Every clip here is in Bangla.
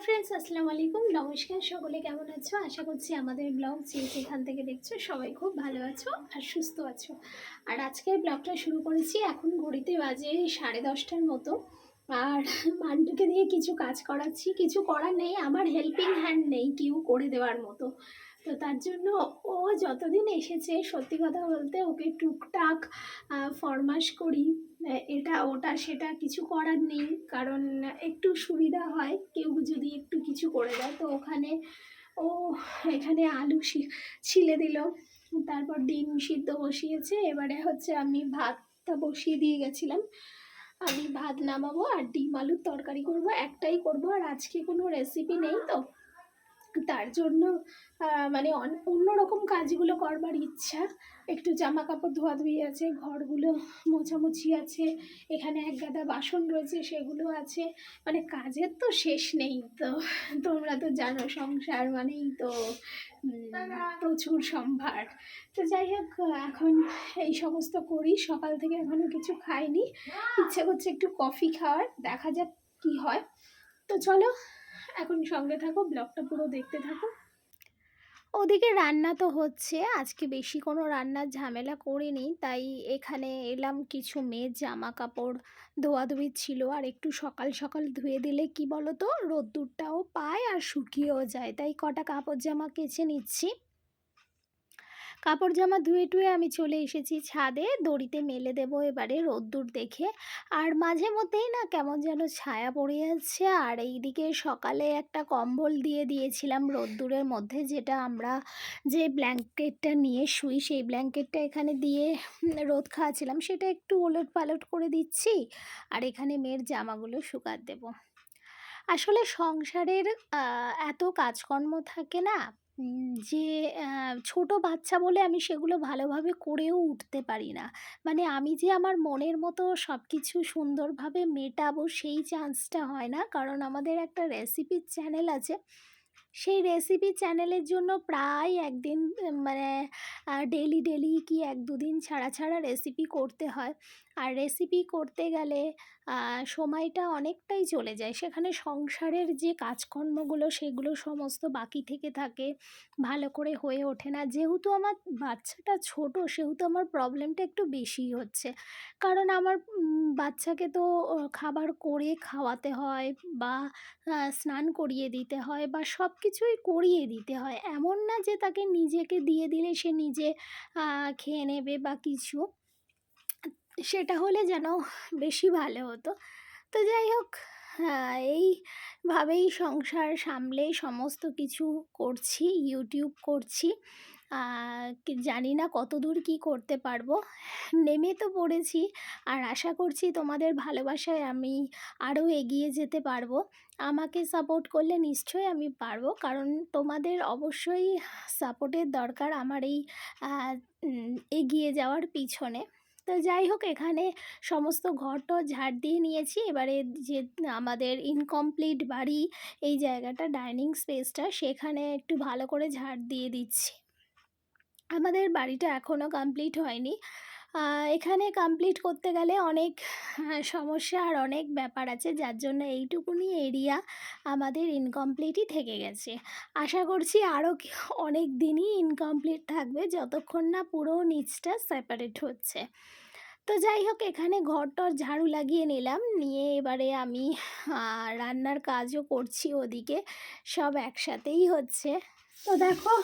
হাই ফ্রেন্ডস আসসালামু আলাইকুম। নমস্কার, সকলে কেমন আছো? আশা করছি আমাদের ব্লগ যে যেখান থেকে দেখছ সবাই খুব ভালো আছো আর সুস্থ আছো। আর আজকের ব্লগটা শুরু করেছি এখন ঘড়িতে বাজে সাড়ে দশটার মতো। আর মান্টুকে দিয়ে কিছু কাজ করাচ্ছি, কিছু করার নেই, আমার হেল্পিং হ্যান্ড নেই কেউ করে দেওয়ার মতো। তো তার জন্য ও যতদিন এসেছে, সত্যি কথা বলতে ওকে টুকটাক ফরমাস করি। এটা, ওটা, সেটা কিছু করার নেই, কারণ একটু সুবিধা হয়, কেউ যদি একটু কিছু করে দেয়। তো ওখানে, ও, এখানে আলু ছিলে দিল। তারপর ডিম সিদ্ধ বসিয়েছে। এবারে হচ্ছে আমি ভাতটা বসিয়ে দিয়ে গেছিলাম। আমি ভাত নামাবো আর ডিম আলুর তরকারি করব, একটাই করব। আর আজকে কোনো রেসিপি নেই তো। তার জন্য মানে অন্য রকম কাজগুলো করবার ইচ্ছা। একটু জামা কাপড় ধোয়াধুয়ি আছে, ঘরগুলো মোছামুছি আছে, এখানে এক গাদা বাসন রয়েছে, সেগুলো আছে। মানে কাজের তো শেষ নেই তো, তোমরা তো জানো সংসার মানেই তো প্রচুর সম্ভার। তো যাই হোক, এখন এই সমস্ত করি, সকাল থেকে এখনও কিছু খাইনি। ইচ্ছে করছে একটু কফি খাওয়ার, দেখা যাক কি হয়। তো চলো এখন সঙ্গে থাকো, ব্লগটা পুরো দেখতে থাকো। ওদিকে রান্না তো হচ্ছে, আজকে বেশি কোনো রান্নার ঝামেলা করিনি, তাই এখানে এলাম কিছু মেয়ের জামা কাপড় ধোয়াধুয়ি ছিল, আর একটু সকাল সকাল ধুয়ে দিলে কি বলো তো রোদ্দুরটাও পায় আর শুকিয়েও যায়, তাই কটা কাপড় জামা কেচে নিচ্ছি। কাপড় জামা ধুয়ে টুয়ে আমি চলে এসেছি ছাদে। দড়িতে মেলে দেবো এবারে রোদ্দুর দেখে। আর মাঝে মধ্যেই না কেমন যেন ছায়া পড়ে যাচ্ছে। আর এইদিকে সকালে একটা কম্বল দিয়ে দিয়েছিলাম রোদ্দুরের মধ্যে, যেটা আমরা যে ব্ল্যাঙ্কেটটা নিয়ে শুই, সেই ব্ল্যাঙ্কেটটা এখানে দিয়ে রোদ খাওয়াছিলাম সেটা একটু ওলট পালট করে দিচ্ছি আর এখানে মেয়ের জামাগুলো শুকাত দেবো। আসলে সংসারের এত কাজকর্ম থাকে না যে ছোট বাচ্চা বলে আমি সেগুলো ভালোভাবে করেও উঠতে পারি না। মানে আমি যে আমার মনের মতো সব কিছু সুন্দরভাবে মেটাবো সেই চান্সটা হয় না। কারণ আমাদের একটা রেসিপির চ্যানেল আছে। সেই রেসিপি চ্যানেলের জন্য প্রায় একদিন মানে ডেলি ডেলি কি এক দুদিন ছাড়া ছাড়া রেসিপি করতে হয়। আর রেসিপি করতে গেলে সময়টা অনেকটাই চলে যায়। সেখানে সংসারের যে কাজকর্মগুলো, সেগুলো সমস্ত বাকি থেকে থাকে। ভালো করে হয়ে ওঠে না। যেহেতু আমার বাচ্চাটা ছোট, সেহেতু আমার প্রবলেমটা একটু বেশি হচ্ছে। কারণ আমার বাচ্চাকে তো খাবার করে খাওয়াতে হয় বা স্নান করিয়ে দিতে হয় বা সব কিছুই করিয়ে দিতে হয়। এমন না যে তাকে নিজেকে দিয়ে দিলে সে নিজে খেয়ে নেবে বা কিছু। সেটা হলে যেন বেশি ভালো হতো। তো যাই হোক আহ, এইভাবেই সংসার সামলে সমস্ত কিছু করছি ইউটিউব করছি। জানি না কত দূর কী করতে পারব। নেমে তো পড়েছি আর আশা করছি তোমাদের ভালোবাসায় আমি আরও এগিয়ে যেতে পারব। আমাকে সাপোর্ট করলে নিশ্চয়ই আমি পারব কারণ তোমাদের অবশ্যই সাপোর্টের দরকার আমার এই এগিয়ে যাওয়ার পিছনে। তো যাই হোক, এখানে সমস্ত ঘরটর ঝাড় দিয়ে নিয়েছি। এবারে যে আমাদের ইনকমপ্লিট বাড়ি, এই জায়গাটা ডাইনিং স্পেসটা সেখানে একটু ভালো করে ঝাড় দিয়ে দিচ্ছি। আমাদের বাড়িটা এখনও কমপ্লিট হয়নি। এখানে কমপ্লিট করতে গেলে অনেক সমস্যা আর অনেক ব্যাপার আছে। যার জন্য এইটুকুনি এরিয়া আমাদের ইনকমপ্লিটই থেকে গেছে। আশা করছি আরও অনেক দিনই ইনকমপ্লিট থাকবে যতক্ষণ না পুরো নিচটা সেপারেট হচ্ছে। তো যাই হোক, এখানে ঘরটর ঝাড়ু লাগিয়ে নিলাম। নিয়ে এবারে আমি রান্নার কাজও করছি ওদিকে। সব একসাথেই হচ্ছে। তো দেখো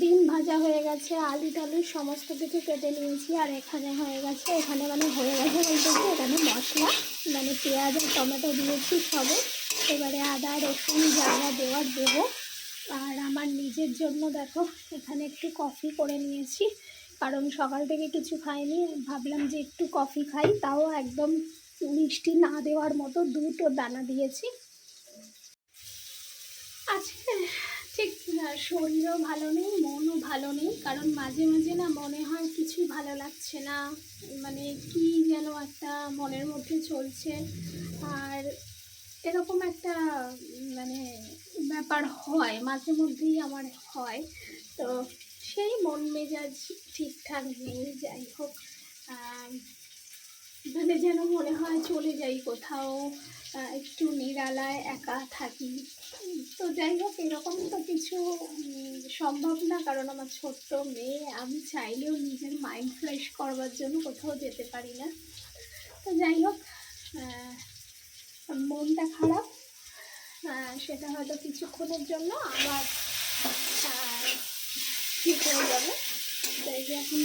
ডিম ভাজা হয়ে গেছে, আলু টালু সমস্ত কিছু কেটে নিয়েছি, আর এখানে হয়ে গেছে, এখানে মানে হয়ে গেছে বলতে এখানে মশলা মানে পেঁয়াজ আর টমেটো দিয়েছি সবে, এবারে আদা, রসুন, জায়গা, দেওয়ার দেবো। আর আমার নিজের জন্য দেখো, এখানে একটু কফি করে নিয়েছি, কারণ সকাল থেকে কিছু খাইনি, ভাবলাম যে একটু কফি খাই, তাও একদম মিষ্টি না দেওয়ার মতো দুটো দানা দিয়েছি। আজকে ঠিক শরীরও ভালো নেই, মনও ভালো নেই, কারণ মাঝে মাঝে না মনে হয় কিছু ভালো লাগছে না। মানে কি যেন একটা মনের মধ্যে চলছে। আর এরকম একটা মানে ব্যাপার হয়, মাঝে মধ্যেই আমার হয়। তো সেই মন মেজাজ ঠিকঠাক নেই, যাই হোক। মানে যেন মনে হয় চলে যাই কোথাও। একটু নিরালায় একা থাকি। তো যাই হোক এরকম তো কিছু সম্ভব না। কারণ আমার ছোট্ট মেয়ে, আমি চাইলেও নিজের মাইন্ড ফ্রেশ করবার জন্য কোথাও যেতে পারি না। তো যাই হোক মনটা খারাপ। সেটা হয়তো কিছুক্ষণের জন্য আবার ঠিক হয়ে যাবে। তাই যে এখন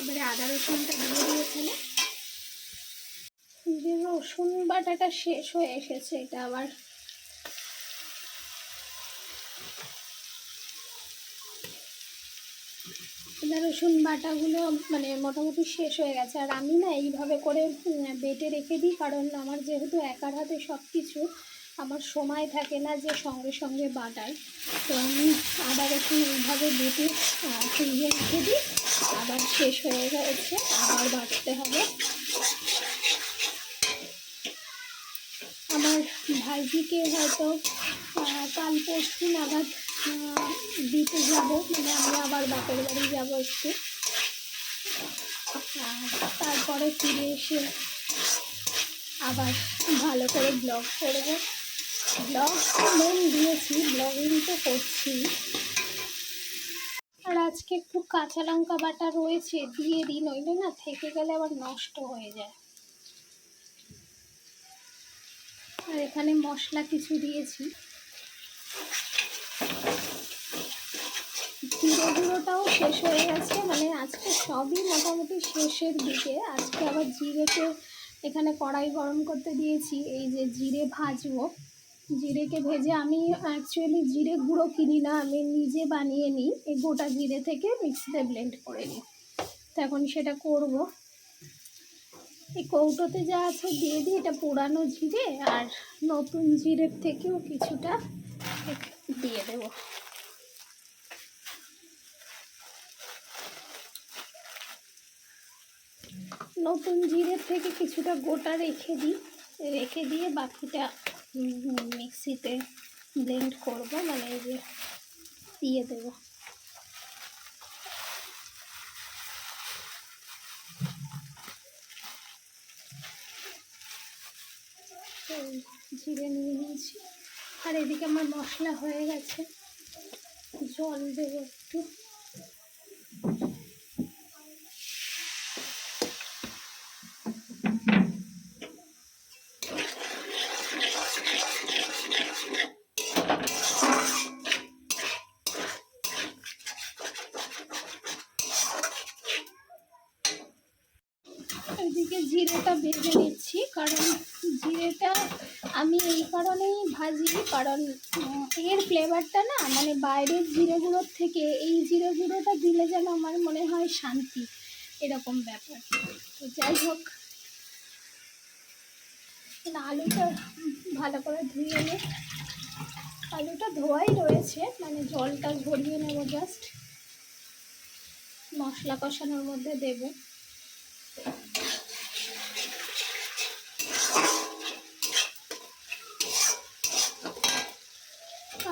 এবারে আদা রসুনটা দিয়ে দিয়ে রসুন বাটাটা শেষ হয়ে এসেছে, এটা আবার। রসুন বাটাগুলো মানে মোটামুটি শেষ হয়ে গেছে। আর আমি না এইভাবে করে বেটে রেখে দিই, কারণ আমার যেহেতু একার হাতে সব কিছু আমার সময় থাকে না যে সঙ্গে সঙ্গে বাটাই তো আমি আদা রসুন এইভাবে বেটে ফ্রিজে রেখে দিই, আবার শেষ হয়ে গেছে, আবার বাটতে হবে আমার ভাইজিকে হয়তো কাল পরশু নাগাদ দিতে যাব। মানে আমরা আবার বাপের বাড়ি যাব একটু। তারপরে ফিরে এসে আবার ভালো করে ব্লগ করব। ব্লগ মন দিয়েছি ব্লগিং তো করছি। আর আজকে একটু কাঁচা লঙ্কা বাটা রয়েছে, দিয়ে দিই নইলে না থেকে গেলে আবার নষ্ট হয়ে যায়। আর এখানে মশলা কিছু দিয়েছি। জিরে গুঁড়োটাও শেষ হয়ে গেছে মানে আজকে সবই মোটামুটি শেষের দিকে। আজকে আবার জিরেকে এখানে কড়াই গরম করতে দিয়েছি, এই যে জিরে ভাজবো। জিরেকে ভেজে আমি অ্যাকচুয়ালি জিরে গুঁড়ো কিনি না, আমি নিজে বানিয়ে নিই, এই গোটা জিরে থেকে মিক্সিতে ব্লেন্ড করে নিই। তো এখন সেটা করব। এই কৌটোতে যা আছে দিয়ে দিই, এটা পুরানো জিরে আর নতুন জিরের থেকেও কিছুটা দিয়ে দেব। নতুন জিরের থেকে কিছুটা গোটা রেখে দিই। রেখে দিয়ে বাকিটা মিক্সিতে ব্লেন্ড করব মানে যে দিয়ে দেবো। জিরে নিয়ে নিয়েছি। আর এদিকে আমার মশলা হয়ে গেছে। জল দেবো একটু। এদিকে জিরেটা ভেজে নিচ্ছি, কারণ জিরেটা আমি এই কারণেই ভাজি, কারণ এর ফ্লেভারটা না মানে বাইরের জিরে গুঁড়োর থেকে এই জিরে গুঁড়োটা দিলে যেন আমার মনে হয় শান্তি, এরকম ব্যাপার। তো যাই হোক আলুটা ভালো করে ধুয়ে নে। আলুটা ধোয়াই রয়েছে মানে জলটা ঝরিয়ে নেব জাস্ট মশলা কষানোর মধ্যে দেবো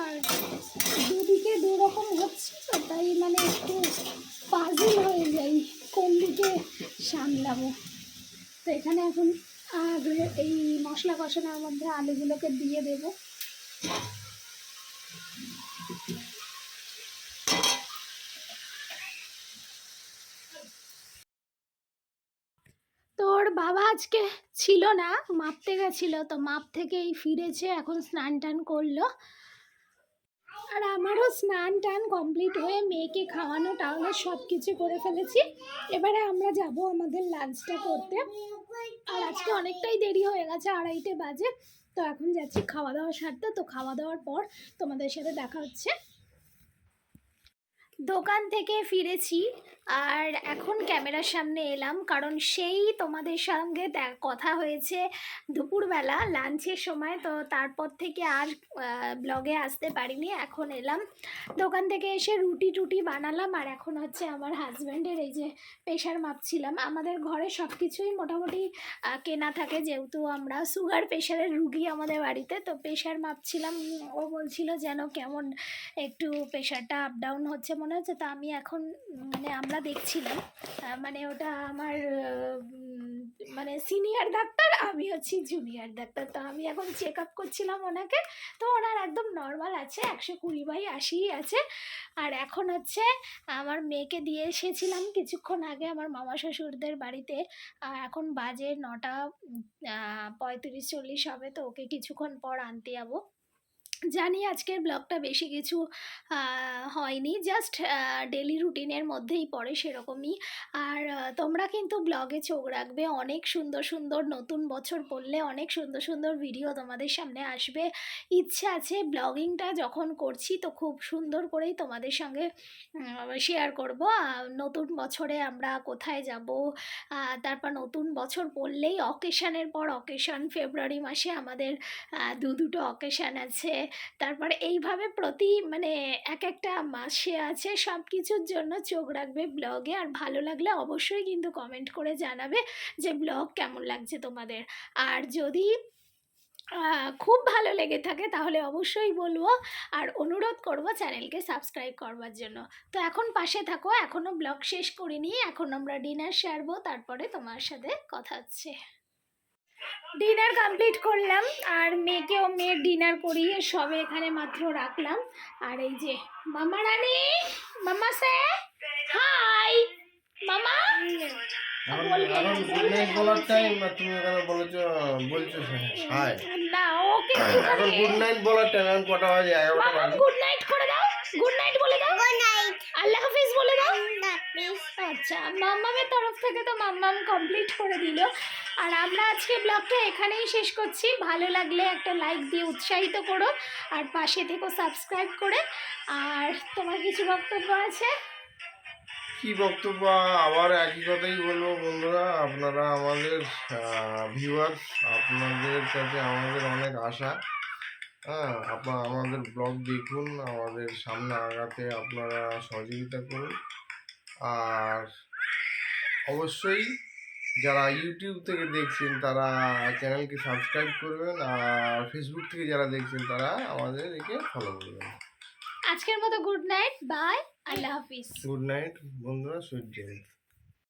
আর দুদিকে দুরকম হচ্ছে তো তাই মানে একটু পাজল হয়ে যাই কোন দিকে সামলাবো। তো এখানে এখন এই মশলা কষানোর মধ্যে আলুগুলোকে দিয়ে দেব। তোর বাবা আজকে ছিল না, মাপতে গেছিল, তো মাপ থেকেই ফিরেছে, এখন স্নান টান করল। আর আমারও স্নান টান কমপ্লিট হয়ে মেয়েকে খাওয়ানো টাওয়ানো সব কিছু করে ফেলেছি। এবারে আমরা যাব আমাদের লাঞ্চটা করতে। আর আজকে অনেকটাই দেরি হয়ে গেছে, আড়াইটে বাজে। তো এখন যাচ্ছি খাওয়া দাওয়া সারতে। তো খাওয়া দাওয়ার পর তোমাদের সাথে দেখা হচ্ছে। দোকান থেকে ফিরেছি। আর এখন ক্যামেরার সামনে এলাম কারণ সেই তোমাদের সঙ্গে কথা হয়েছে দুপুরবেলা, লাঞ্চের সময়। তো তারপর থেকে আর ব্লগে আসতে পারিনি, এখন এলাম। দোকান থেকে এসে রুটি টুটি বানালাম আর এখন হচ্ছে আমার হাজব্যান্ডের এই যে প্রেশার মাপছিলাম। আমাদের ঘরে সব কিছুই মোটামুটি কেনা থাকে যেহেতু আমরা সুগার প্রেশারের রুগী আমাদের বাড়িতে। তো প্রেশার মাপছিলাম, ও বলছিল যেন কেমন একটু প্রেশারটা আপ ডাউন হচ্ছে মনে হচ্ছে। তো আমি এখন মানে আমরা দেখছিলাম মানে ওটা আমার মানে সিনিয়র ডাক্তার আমি হচ্ছি জুনিয়র ডাক্তার তো আমি এখন চেক আপ করছিলাম ওনাকে, তো ওনার একদম নর্মাল আছে, একশো কুড়ি বাই আশিই আছে, আর এখন হচ্ছে আমার মেয়েকে দিয়ে এসেছিলাম কিছুক্ষণ আগে আমার মামা শ্বশুরদের বাড়িতে এখন বাজে নটা পঁয়ত্রিশ চল্লিশ হবে, তো ওকে কিছুক্ষণ পর আনতে যাব। জানি আজকের ব্লগটা বেশি কিছু হয়নি। জাস্ট ডেলি রুটিনের মধ্যেই পড়ে সেরকমই। আর তোমরা কিন্তু ব্লগে চোখ রাখবে। অনেক সুন্দর সুন্দর নতুন বছর পড়লে অনেক সুন্দর সুন্দর ভিডিও তোমাদের সামনে আসবে। ইচ্ছে আছে ব্লগিংটা যখন করছি তো খুব সুন্দর করেই তোমাদের সঙ্গে শেয়ার করব। নতুন বছরে আমরা কোথায় যাব? তারপর নতুন বছর পড়লেই অকেশানের পর অকেশান ফেব্রুয়ারি মাসে আমাদের দু দুটো অকেশান আছে। তারপরে এইভাবে প্রতি মানে এক একটা মাসে আছে সব কিছুর জন্য চোখ রাখবে ব্লগে। আর ভালো লাগলে অবশ্যই কিন্তু কমেন্ট করে জানাবে যে ব্লগ কেমন লাগছে তোমাদের। আর যদি খুব ভালো লেগে থাকে তাহলে অবশ্যই বলব। আর অনুরোধ করব চ্যানেলকে সাবস্ক্রাইব করবার জন্য। তো এখন পাশে থাকো এখনও ব্লগ শেষ করিনি, এখন আমরা ডিনার সারবো, তারপরে তোমার সাথে কথা হচ্ছে। ডিনার কমপ্লিট করলাম আর মেয়েকেও মেয়ের ডিনার করিয়ে সবে এখানে মাত্র রাখলাম। আর এই যে মামা রানী মামা সে হাই মামা। গুড নাইট গুড করে দাও গুড নাইট বলে দাও। গুড নাইট আল্লাহ হাফিজ বলে দাও। আচ্ছা মাম্মামের তরফ থেকে তো মাম্মাম কমপ্লিট করে দিল। আর আমরা আজকে ব্লগটা এখানেই শেষ করছি। ভালো লাগলে একটা লাইক দিয়ে উৎসাহিত করো আর পাশে থেকেও সাবস্ক্রাইব করে। আর তোমার কিছু বক্তব্য আছে? কি বক্তব্য? আবার একই কথাই বলব বন্ধুরা। আপনারা আমাদের ভিউয়ার্স আপনাদের কাছে আমাদের অনেক আশা। হ্যাঁ আপনারা আমাদের ব্লগ দেখুন, আমাদের সামনে আগাতে আপনারা সহযোগিতা করুন। আর অবশ্যই যারা ইউটিউব থেকে দেখছেন তারা চ্যানেলকে সাবস্ক্রাইব করবেন আর ফেসবুক থেকে যারা দেখছেন তারা আমাদের একে ফলো করবেন। আজকের মতো গুড নাইট বাই আল্লাহ হাফিজ। গুড নাইট বন্ধুরা সুইট ড্রিমস